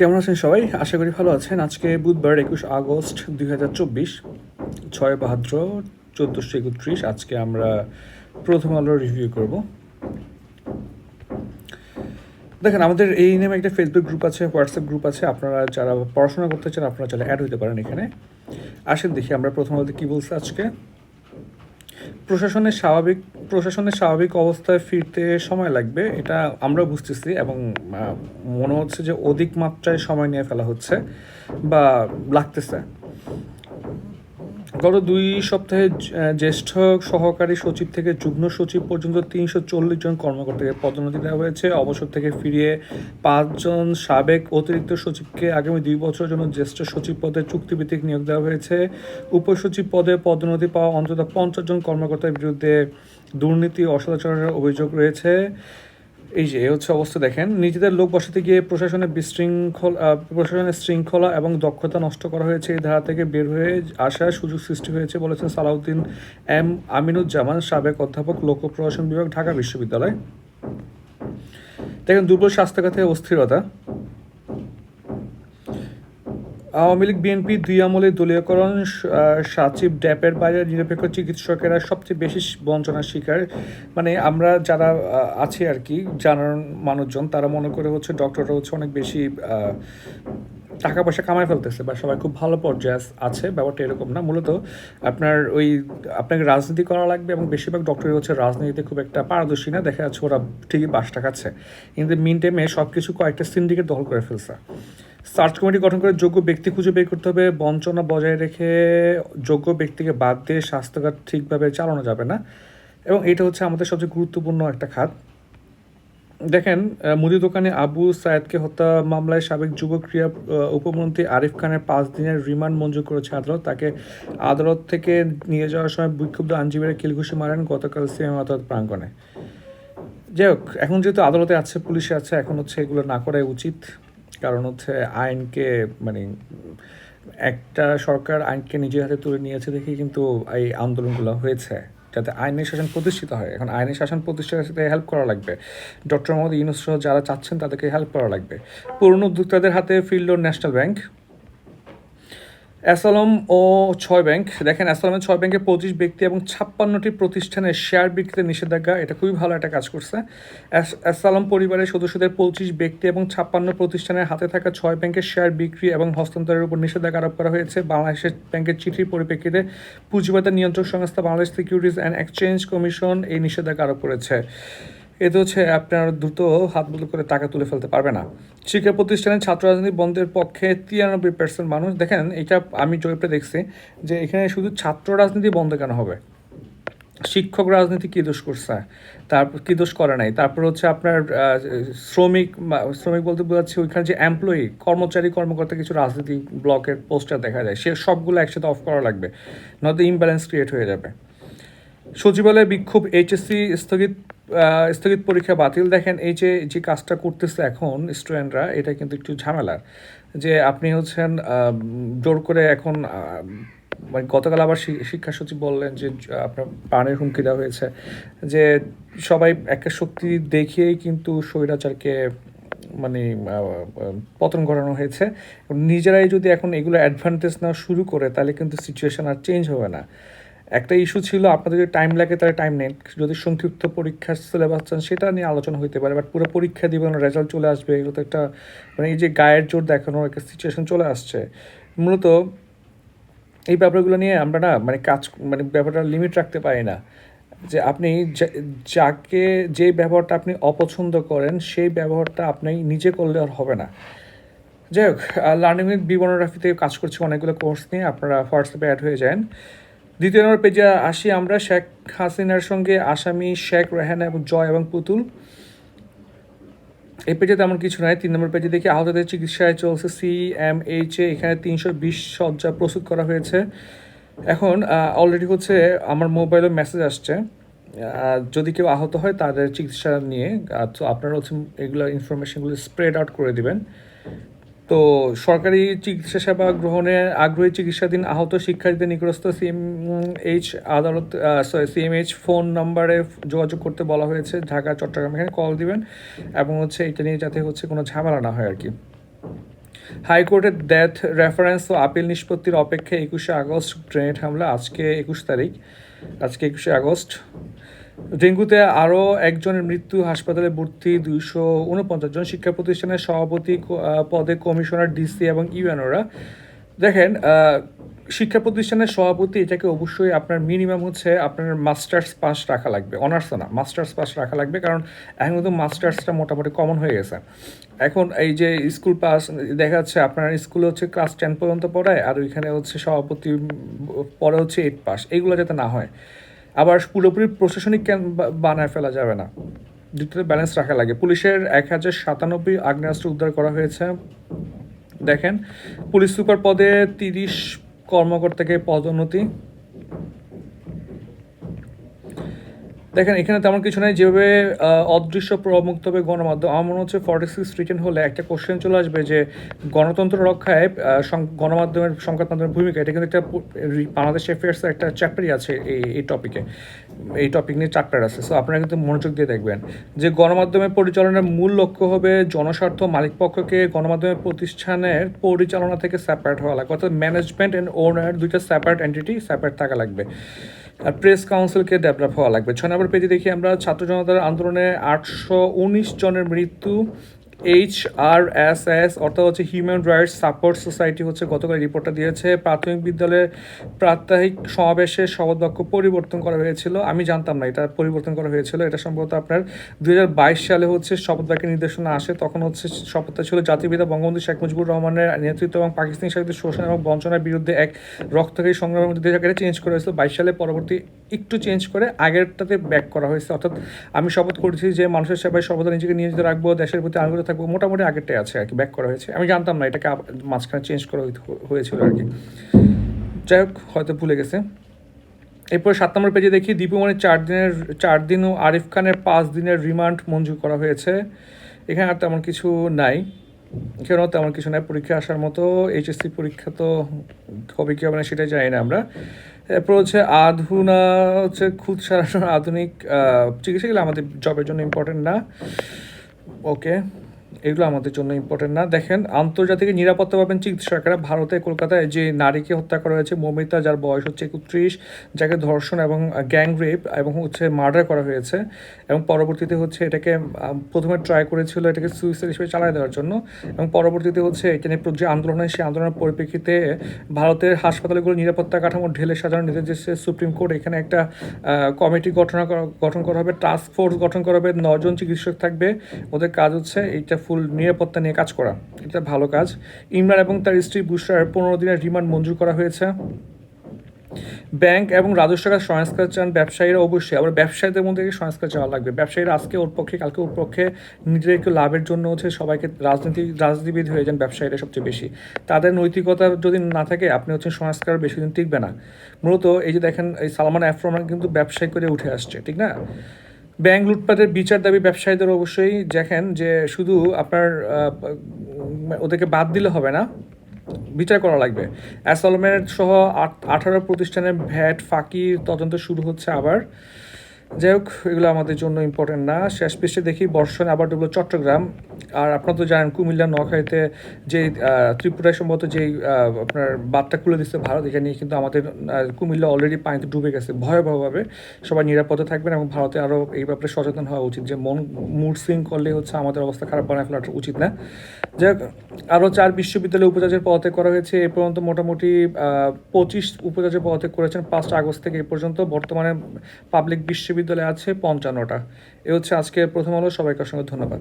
কেমন আছেন সবাই? আশা করি ভালো আছেন। আজকে বুধবার একুশ আগস্ট দুই হাজার চব্বিশ, ছয় ভাদ্র চোদ্দোশো একত্রিশ। আজকে আমরা প্রথম আলো রিভিউ করব। দেখেন, আমাদের এই নামে একটা ফেসবুক গ্রুপ আছে হোয়াটসঅ্যাপ গ্রুপ আছে। আপনারা যারা পড়াশোনা করতে চান, আপনারা চাইলে অ্যাড হতে পারেন এখানে। আসেন দেখি আমরা প্রথম আলোতে কী বলছে আজকে। প্রশাসনের স্বাভাবিক প্রশাসনের স্বাভাবিক অবস্থায় ফিরতে সময় লাগবে, এটা আমরা বুঝতেছি এবং মনে হচ্ছে যে অধিক মাত্রায় সময় নিয়ে ফেলা হচ্ছে বা লাগতেছে। গত দুই সপ্তাহে জ্যেষ্ঠ সহকারী সচিব থেকে যুগ্ম সচিব পর্যন্ত তিনশো চল্লিশ জন কর্মকর্তাকে পদোন্নতি দেওয়া হয়েছে। অবসর থেকে ফিরিয়ে পাঁচজন সাবেক অতিরিক্ত সচিবকে আগামী দুই বছরের জন্য জ্যেষ্ঠ সচিব পদে চুক্তিভিত্তিক নিয়োগ দেওয়া হয়েছে। উপসচিব পদে পদোন্নতি পাওয়া অন্তত পঞ্চাশ জন কর্মকর্তার বিরুদ্ধে দুর্নীতি অসদাচরণের অভিযোগ রয়েছে। এই যে হচ্ছে অবস্থা, দেখেন। নিজেদের লোক বসাতে গিয়ে প্রশাসনের বিশৃঙ্খল প্রশাসনের শৃঙ্খলা এবং দক্ষতা নষ্ট করা হয়েছে এই ধারা থেকে বের হয়ে আসার সুযোগ সৃষ্টি হয়েছে, বলেছেন সালাউদ্দিন এম আমিনুজ্জামান, সাবেক অধ্যাপক, লোক প্রশাসন বিভাগ, ঢাকা বিশ্ববিদ্যালয়। দেখেন, দুর্বল স্বাস্থ্যখাতে অস্থিরতা। আওয়ামী লীগ, বিএনপি দুই আমলে দলীয়করণ সচিব, ড্যাপের বাইরে নিরপেক্ষ চিকিৎসকেরা সবচেয়ে বেশি বঞ্চনার শিকার। মানে আমরা যারা আছি আর কি, জানার মানুষজন, তারা মনে করে হচ্ছে ডক্টররা হচ্ছে অনেক বেশি টাকা পয়সা কামাই ফেলতেছে বা সবাই খুব ভালো পর্যায়ে আছে ব্যাপারটা এরকম না। মূলত আপনার ওই, আপনাকে রাজনীতি করা লাগবে এবং বেশিরভাগ ডক্টরই হচ্ছে রাজনীতিতে খুব একটা পারদর্শী না। দেখা যাচ্ছে ওরা ঠিকই বাসটা খাচ্ছে কিন্তু মিন টাইমে সব কিছু কয়েকটা সিন্ডিকেট দখল করে ফেলছে। সার্চ কমিটি গঠন করে যোগ্য ব্যক্তি খুঁজে বের করতে হবে, বঞ্চনা বজায় রেখে যোগ্য ব্যক্তিকে বাদ দিয়ে স্বাস্থ্যখাত ঠিকভাবে চালানো যাবে না। এবং এটা হচ্ছে আমাদের সবচেয়ে গুরুত্বপূর্ণ একটা খাত। দেখেন মুদি দোকানে আবু সায়েদকে হত্যা মামলায় সাবেক যুব ক্রিয়া উপমন্ত্রী আরিফ খানের পাঁচ দিনের রিমান্ড মঞ্জুর করেছে আদালত। তাকে আদালত থেকে নিয়ে যাওয়ার সময় বিক্ষুব্ধ আইনজীবীরা কিলঘুষি মারেন গতকাল সিএম আদালত প্রাঙ্গণে। যাই হোক, এখন যেহেতু আদালতে আছে, পুলিশে আছে, এখন হচ্ছে এগুলো না করাই উচিত। কারণ হচ্ছে আইনকে মানে একটা সরকার আইনকে নিজের হাতে তুলে নিয়েছে দেখে কিন্তু এই আন্দোলনগুলো হয়েছে, যাতে আইনের শাসন প্রতিষ্ঠিত হয়। এখন আইনের শাসন প্রতিষ্ঠার সাথে হেল্প করা লাগবে। ডক্টর মোহাম্মদ ইউনুস যারা চাচ্ছেন তাদেরকে হেল্প করা লাগবে। পুরনো উদ্যোক্তাদের হাতে ফিরল ন্যাশনাল ব্যাংক অ্যাসালম ও ছয় ব্যাংক। দেখেন, অ্যাসালমের ছয় ব্যাংকে পঁচিশ ব্যক্তি এবং ছাপ্পান্নটি প্রতিষ্ঠানের শেয়ার বিক্রিতে নিষেধাজ্ঞা। এটা খুবই ভালো একটা কাজ করছে। অ্যাস- অ্যাসালম পরিবারের সদস্যদের পঁচিশ ব্যক্তি এবং ছাপ্পান্ন প্রতিষ্ঠানের হাতে থাকা ছয় ব্যাংকের শেয়ার বিক্রি এবং হস্তান্তরের উপর নিষেধাজ্ঞা আরোপ করা হয়েছে। বাংলাদেশের ব্যাংকের চিঠির পরিপ্রেক্ষিতে পুঁজিবাজার নিয়ন্ত্রক সংস্থা Bangladesh securities and exchange commission এই নিষেধাজ্ঞা আরোপ করেছে। এতে হচ্ছে আপনার দ্রুত হাত বদল করে টাকা তুলে ফেলতে পারবে না। শিক্ষা প্রতিষ্ঠানের ছাত্র রাজনীতি বন্ধের পক্ষে তিরানব্বই পার্সেন্ট মানুষ, দেখেন, এটা আমি জরিপে দেখছি যে এখানে শুধু ছাত্র রাজনীতি বন্ধ কেন হবে? শিক্ষক রাজনীতি কী দোষ করছে? তারপর কী দোষ করে নাই? তারপর হচ্ছে আপনার শ্রমিক শ্রমিক বলতে বোঝাচ্ছে ওইখানে যে এমপ্লয়ি কর্মচারী, কর্মকর্তা কিছু রাজনীতি ব্লকের পোস্টার দেখা যায়, সে সবগুলো একসাথে অফ করা লাগবে, নয়তো ইমব্যালেন্স ক্রিয়েট হয়ে যাবে। সচিবালয়ে বিক্ষোভ এইচএসসি স্থগিত স্থগিত পরীক্ষা বাতিল দেখেন, এই যে যে কাজটা করতেছে এখন স্টুডেন্টরা, এটা কিন্তু একটু ঝামেলার। যে আপনি হচ্ছেন জোর করে এখন মানে গতকাল আবার শিক্ষা সচিব বললেন যে আপনার প্রাণের হুমকি দেওয়া হয়েছে। যে সবাই একটা শক্তি দেখিয়েই কিন্তু স্বৈরাচারকে মানে পতন ঘটানো হয়েছে। নিজেরাই যদি এখন এগুলো অ্যাডভান্টেজ নেওয়া শুরু করে, তাহলে কিন্তু সিচুয়েশন আর চেঞ্জ হবে না। একটা ইস্যু ছিল, আপনাদের যদি টাইম লাগে তাহলে টাইম নেন। যদি সংক্ষিপ্ত পরীক্ষার সিলেবাস চান, সেটা নিয়ে আলোচনা হইতে পারে বাট পুরো পরীক্ষা দিবেন রেজাল্ট চলে আসবে, এগুলো একটা মানে এই যে গায়ের জোর দেখানোর একটা সিচুয়েশন চলে আসছে। মূলত এই ব্যাপারগুলো নিয়ে আমরা না মানে কাজ মানে ব্যাপারটা লিমিট রাখতে পারি না। যে আপনি যাকে যে ব্যবহারটা আপনি অপছন্দ করেন, সেই ব্যবহারটা আপনি নিজে করলে আর হবে না। যাই হোক লার্নিং উইথ বিবর্ণগ্রাফিতে কাজ করছি অনেকগুলো কোর্স নিয়ে, আপনারা হোয়াটসঅ্যাপে অ্যাড হয়ে যান। দ্বিতীয় নম্বর পেজে আসি আমরা, শেখ হাসিনার সঙ্গে আসামি শেখ রেহানা এবং জয় এবং পুতুল। এই পেজে তেমন কিছু নাই। তিন নম্বর পেজে দেখি, আহতদের চিকিৎসায় চলছে সি এম এইচ এ। এখানে তিনশো বিশ শয্যা প্রস্তুত করা হয়েছে। এখন অলরেডি হচ্ছে আমার মোবাইলে মেসেজ আসছে। যদি কেউ আহত হয় তাদের চিকিৎসা নিয়ে তো আপনারা হচ্ছে এগুলো ইনফরমেশনগুলো স্প্রেড আউট করে দিবেন। তো সরকারি চিকিৎসা সেবা গ্রহণে আগ্রহী চিকিৎসাধীন আহত শিক্ষার্থীদের নিকটস্থ সিএমএইচ আদালত সরি সিএমএইচ ফোন নাম্বারে যোগাযোগ করতে বলা হয়েছে। ঢাকা, চট্টগ্রাম এখানে কল দিবেন এবং হচ্ছে এটা নিয়ে যাতে হচ্ছে কোনো ঝামেলা না হয় আর কি হাইকোর্টের ডেথ রেফারেন্স ও আপিল নিষ্পত্তির অপেক্ষায় একুশে আগস্ট গ্রেনেড হামলা। আজকে একুশ তারিখ। আজকে একুশে আগস্ট। ডেঙ্গুতে আরও একজনের মৃত্যু, হাসপাতালে ভর্তি দুইশো উনপঞ্চাশ জন শিক্ষা প্রতিষ্ঠানের সভাপতি পদে কমিশনার, ডিসি এবং ইউএনওরা। দেখেন শিক্ষা প্রতিষ্ঠানের সভাপতি, এটাকে অবশ্যই আপনার মিনিমাম হচ্ছে আপনার মাস্টার্স পাস রাখা লাগবে। অনার্স না, মাস্টার্স পাস রাখা লাগবে, কারণ এখন কিন্তু মাস্টার্সটা মোটামুটি কমন হয়ে গেছে। এখন এই যে স্কুল পাস, দেখা যাচ্ছে আপনার স্কুলে হচ্ছে ক্লাস টেন পর্যন্ত পড়ায়, আর ওইখানে হচ্ছে সভাপতি, পরে হচ্ছে এইট পাস। এইগুলো যাতে না হয়। আবার পুরোপুরি প্রশাসনিক বানায় ফেলা যাবে না। দ্বিতীয় ব্যালেন্স রাখা লাগে। পুলিশের এক হাজার সাতানব্বই আগ্নেয়াস্ত্র উদ্ধার করা হয়েছে। দেখেন, পুলিশ সুপার পদে তিরিশ কর্মকর্তাকে পদোন্নতি। দেখেন, এখানে তেমন কিছু নাই। যেভাবে অদৃশ্য প্রমুক্ত হবে গণমাধ্যম, আমার মনে হচ্ছে ফর্টি সিক্স রিটেন হলে একটা কোশ্চেন চলে আসবে যে গণতন্ত্র রক্ষায় গণমাধ্যমের সংবাদ মাধ্যমের ভূমিকা, এটা কিন্তু একটা বাংলাদেশ অ্যাফেয়ার্সের একটা চ্যাপ্টারই আছে এই এই টপিকে এই টপিক নিয়ে চ্যাপ্টার আছে। সো আপনারা কিন্তু মনোযোগ দিয়ে দেখবেন যে গণমাধ্যমের পরিচালনার মূল লক্ষ্য হবে জনস্বার্থ মালিকপক্ষকে গণমাধ্যমের প্রতিষ্ঠানের পরিচালনা থেকে সেপারেট হওয়া লাগবে। অর্থাৎ ম্যানেজমেন্ট অ্যান্ড ওনার দুইটা সেপারেট এন্টিটি সেপারেট থাকা লাগবে। আর প্রেস কাউন্সিলকে ডেভেলপ হওয়া লাগবে। ছয় নম্বর পেজে দেখি আমরা, ছাত্র জনতার আন্দোলনে আটশো উনিশ জনের মৃত্যু এইচ আর এস এস অর্থাৎ হচ্ছে হিউম্যান রাইটস সাপোর্ট সোসাইটি হচ্ছে গতকাল রিপোর্টটা দিয়েছে। প্রাথমিক বিদ্যালয়ের প্রাত্যহিক সমাবেশে শপথ বাক্য পরিবর্তন করা হয়েছিল। আমি জানতাম না এটা পরিবর্তন করা হয়েছিল। এটা সম্ভবত আপনার দু হাজার বাইশ সালে হচ্ছে শপথ বাক্যের নির্দেশনা আসে। তখন হচ্ছে শপথটা ছিল জাতিপিতা বঙ্গবন্ধু শেখ মুজিবুর রহমানের নেতৃত্ব এবং পাকিস্তানি শাসিত শোষণ এবং বঞ্চনার বিরুদ্ধে এক রক্তকারী সংগ্রামের মধ্যে হাজার চেঞ্জ করা হয়েছিল। বাইশ সালে পরবর্তী একটু চেঞ্জ করে আগেরটাতে ব্যাক করা হয়েছে। অর্থাৎ আমি শপথ করেছি যে মানুষের সেবায় সর্বদা নিজেকে নিয়োজিত রাখব, দেশের প্রতি আনুগত্য থাকব, মোটামুটি আগেরটাই আছে আর কি ব্যাক করা হয়েছে। আমি জানতাম না, এটাকে মাঝখানে চেঞ্জ করা হয়েছিল আর কি। যাই হোক, হয়তো ভুলে গেছে। এরপর সাত নম্বর পেজে দেখি দীপুমণির চার দিনের, চার দিন ও আরিফ খানের পাঁচ দিনের রিমান্ড মঞ্জুর করা হয়েছে। এখানে আর তেমন কিছু নাই। এখানেও তেমন কিছু নাই। পরীক্ষা আসার মতো এইচএসসি পরীক্ষা তো কবে কী হবে না সেটাই জানি না আমরা। এরপর হচ্ছে আধুনা হচ্ছে খুদ সারানোর আধুনিক চিকিৎসা আমাদের জবের জন্য ইম্পর্টেন্ট না। ওকে এগুলো আমাদের জন্য ইম্পর্টেন্ট না। দেখেন, আন্তর্জাতিক নিরাপত্তা পাবেন চিকিৎসকেরা ভারতে, কলকাতায় যে নারীকে হত্যা করা হয়েছে, মমিতা, যার বয়স হচ্ছে একত্রিশ, যাকে ধর্ষণ এবং গ্যাং রেপ এবং হচ্ছে মার্ডার করা হয়েছে এবং পরবর্তীতে হচ্ছে এটাকে প্রথমে ট্রাই করেছিল এটাকে সুইসাইড হিসেবে চালিয়ে দেওয়ার জন্য এবং পরবর্তীতে হচ্ছে এখানে যে আন্দোলন হয়, সেই আন্দোলনের পরিপ্রেক্ষিতে ভারতের হাসপাতালগুলো নিরাপত্তা কাঠামো ঢেলে সাজানোর নির্দেশ সুপ্রিম কোর্ট। এখানে একটা কমিটি গঠন গঠন করা হবে টাস্ক ফোর্স গঠন করা হবে, নজন চিকিৎসক থাকবে। ওদের কাজ হচ্ছে এইটা ফুল নিরাপত্তা নিয়ে কাজ করা। এটা ভালো কাজ। ইমরান এবং তার স্ত্রী বুশরার পনেরো দিনের রিমান্ড মঞ্জুর করা হয়েছে। ব্যাংক এবং রাজস্ব কাজ সংস্কার চান ব্যবসায়ীরা অবশ্যই। আবার ব্যবসায়ীদের মধ্যে সংস্কার চাওয়া লাগবে? ব্যবসায়ীরা আজকে ওর পক্ষে, কালকে ওর পক্ষে নিজেদের একটু লাভের জন্য হচ্ছে সবাইকে রাজনীতি, রাজনীতিবিদ হয়ে যান ব্যবসায়ীরা সবচেয়ে বেশি। তাদের নৈতিকতা যদি না থাকে, আপনি হচ্ছে সংস্কার বেশি দিন টিকবে না। মূলত এই যে দেখেন, এই সালমান আফরমান কিন্তু ব্যবসায়ী করে উঠে আসছে, ঠিক না? ব্যাংক লুটপাতের বিচার দাবি ব্যবসায়ীদের অবশ্যই দেখেন যে শুধু আপনার ওদেরকে বাদ দিলে হবে না, বিচার করা লাগবে। অ্যাসলমেন্ট সহ আঠারো প্রতিষ্ঠানের ভ্যাট ফাঁকি তদন্ত শুরু হচ্ছে আবার। যাই হোক এগুলো আমাদের জন্য ইম্পর্টেন্ট না। শেষ পৃষ্ঠে দেখি বর্ষণ আবার ডুবলো চট্টগ্রাম। আর আপনারা তো জানেন কুমিল্লা নোয়াখালীতে যে ত্রিপুরায় সম্ভবত আহ, আপনার বাঁধটা খুলে দিচ্ছে ভারত এখানে কিন্তু আমাদের কুমিল্লা অলরেডি পানিতে ডুবে গেছে ভয়াবহভাবে। সবাই নিরাপদে থাকবেন এবং ভারতে আরও এই ব্যাপারে সচেতন হওয়া উচিত যে মন মুড সুইং করলে হচ্ছে আমাদের অবস্থা খারাপ বানায় ফেলাটা উচিত না। যাই হোক আরও চার বিশ্ববিদ্যালয়ে উপাচার্যের পদত্যাগ করা হয়েছে। এ পর্যন্ত মোটামুটি পঁচিশ উপাচার্যের পদত্যাগ করেছেন পাঁচটা আগস্ট থেকে এ পর্যন্ত। বর্তমানে পাবলিক বিশ্ববিদ্যালয় আছে পঞ্চান্নটা। এ হচ্ছে আজকের প্রথম আলো। সবাইকার সঙ্গে ধন্যবাদ।